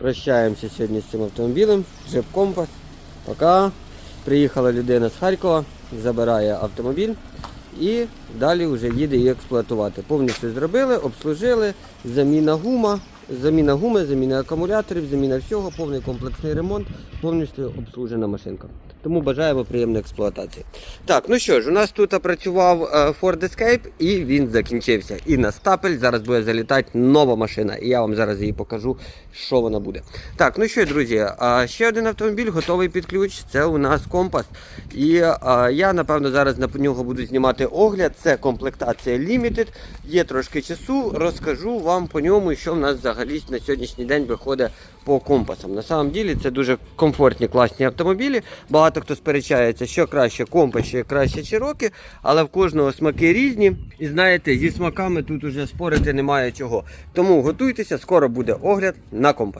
Прощаємося сьогодні з цим автомобілем. Джип Компас. Пока. Приїхала людина з Харкова, забирає автомобіль і далі вже їде її експлуатувати. Повністю зробили, обслужили, заміна гума, заміна гуми, заміна акумуляторів, заміна всього, повний комплексний ремонт, повністю обслужена машинка. Тому бажаємо приємної експлуатації. Так, ну що ж, у нас тут працював е, Ford Escape і він закінчився. І на стапель зараз буде залітати нова машина. І я вам зараз її покажу, що вона буде. Так, ну що, друзі, ще один автомобіль готовий під ключ. Це у нас компас. І я напевно зараз на нього буду знімати огляд. Це комплектація Limited. Є трошки часу. Розкажу вам по ньому, що в нас взагалі на сьогоднішній день виходить по компасам. На самом ділі це дуже комфортні, класні автомобілі. Багато хто сперечається, що краще компас, що краще чироки, але в кожного смаки різні. І знаєте, зі смаками тут уже спорити немає чого. Тому готуйтеся, скоро буде огляд на компас.